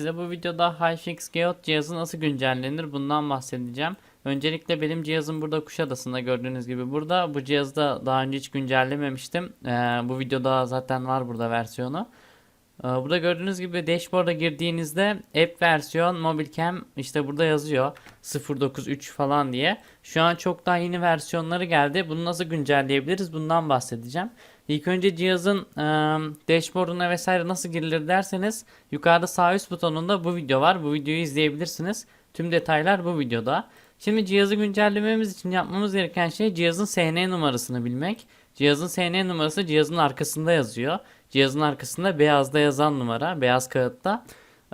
Size bu videoda HiFix Geot cihazı nasıl güncellenir bundan bahsedeceğim. Öncelikle benim cihazım burada Kuşadası'nda gördüğünüz gibi burada. Bu cihazı da daha önce hiç güncellememiştim. Ee, bu videoda zaten var burada versiyonu. Ee, burada gördüğünüz gibi dashboard'a girdiğinizde app versiyon mobilcam işte burada yazıyor 093 falan diye. Şu an çok daha yeni versiyonları geldi. Bunu nasıl güncelleyebiliriz bundan bahsedeceğim. İlk önce cihazın e, dashboard'una vesaire nasıl girilir derseniz yukarıda sağ üst butonunda bu video var. Bu videoyu izleyebilirsiniz. Tüm detaylar bu videoda. Şimdi cihazı güncellememiz için yapmamız gereken şey cihazın SN numarasını bilmek. Cihazın SN numarası cihazın arkasında yazıyor. Cihazın arkasında beyazda yazan numara, beyaz kağıtta.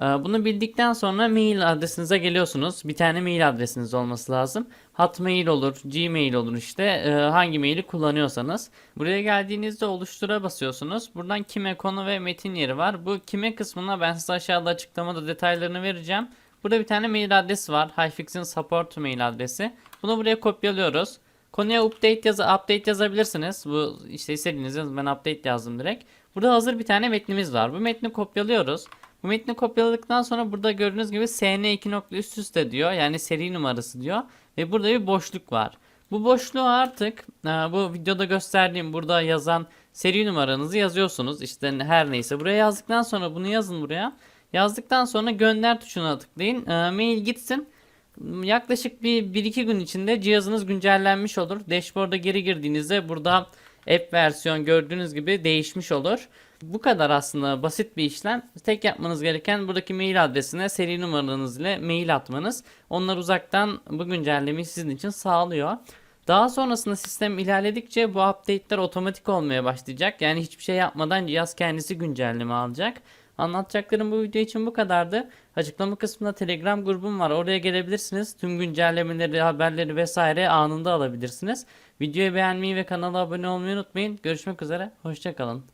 Ee, Bunu bildikten sonra mail adresinize geliyorsunuz. Bir tane mail adresiniz olması lazım. Hotmail olur, Gmail olur işte Ee, hangi maili kullanıyorsanız. Buraya geldiğinizde oluştura basıyorsunuz. Buradan kime konu ve metin yeri var. Bu kime kısmına ben size aşağıda açıklamada detaylarını vereceğim. Burada bir tane mail adresi var. HiFix'in support mail adresi. Bunu buraya kopyalıyoruz. Konuya update yazı update yazabilirsiniz. Bu işte istediğiniz yazın. Ben update yazdım direkt. Burada hazır bir tane metnimiz var. Bu metni kopyalıyoruz. Bu metni kopyaladıktan sonra burada gördüğünüz gibi SN 2 nokta üst üste diyor. Yani seri numarası diyor. Ve burada bir boşluk var. Bu boşluğu artık e, bu videoda gösterdiğim burada yazan seri numaranızı yazıyorsunuz. İşte her neyse. Buraya yazdıktan sonra bunu yazın buraya. Yazdıktan sonra gönder tuşuna tıklayın. E, mail gitsin. Yaklaşık bir 1-2 gün içinde cihazınız güncellenmiş olur. Dashboard'a geri girdiğinizde burada app versiyon gördüğünüz gibi değişmiş olur. Bu kadar aslında basit bir işlem. Tek yapmanız gereken buradaki mail adresine seri numaranız ile mail atmanız. Onlar uzaktan bu güncellemeyi sizin için sağlıyor. Daha sonrasında sistem ilerledikçe bu update'ler otomatik olmaya başlayacak. Yani hiçbir şey yapmadan cihaz kendisi güncelleme alacak. Anlatacaklarım bu video için bu kadardı. Açıklama kısmında Telegram grubum var. Oraya gelebilirsiniz. Tüm güncellemeleri, haberleri vesaire anında alabilirsiniz. Videoyu beğenmeyi ve kanala abone olmayı unutmayın. Görüşmek üzere. Hoşçakalın.